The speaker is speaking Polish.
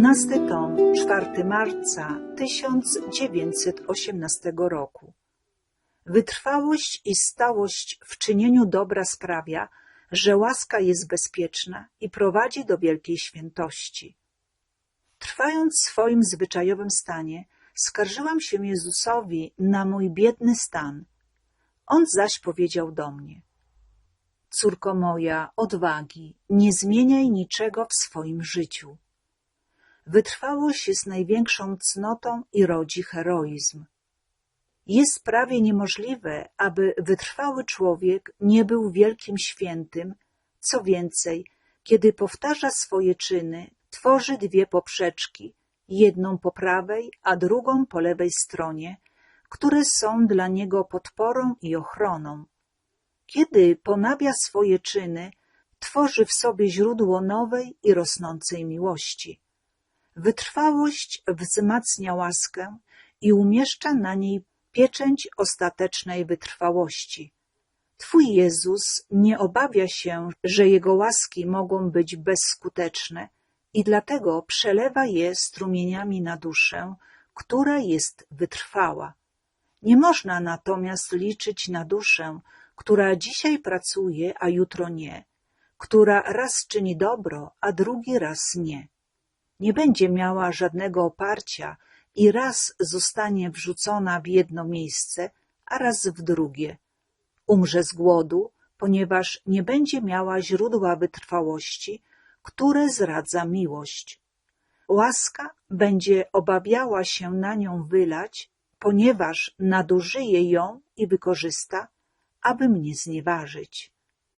Dwunasty tom, 4 marca 1918 roku. Wytrwałość i stałość w czynieniu dobra sprawia, że łaska jest bezpieczna i prowadzi do wielkiej świętości. Trwając w swoim zwyczajowym stanie, skarżyłam się Jezusowi na mój biedny stan. On zaś powiedział do mnie: Córko moja, odwagi, nie zmieniaj niczego w swoim życiu. Wytrwałość jest największą cnotą i rodzi heroizm. Jest prawie niemożliwe, aby wytrwały człowiek nie był wielkim świętym, co więcej, kiedy powtarza swoje czyny, tworzy dwie poprzeczki, jedną po prawej, a drugą po lewej stronie, które są dla niego podporą i ochroną. Kiedy ponawia swoje czyny, tworzy w sobie źródło nowej i rosnącej miłości. Wytrwałość wzmacnia łaskę i umieszcza na niej pieczęć ostatecznej wytrwałości. Twój Jezus nie obawia się, że Jego łaski mogą być bezskuteczne i dlatego przelewa je strumieniami na duszę, która jest wytrwała. Nie można natomiast liczyć na duszę, która dzisiaj pracuje, a jutro nie, która raz czyni dobro, a drugi raz nie. Nie będzie miała żadnego oparcia i raz zostanie wrzucona w jedno miejsce, a raz w drugie. Umrze z głodu, ponieważ nie będzie miała źródła wytrwałości, które zradza miłość. Łaska będzie obawiała się na nią wylać, ponieważ nadużyje ją i wykorzysta, aby mnie znieważyć.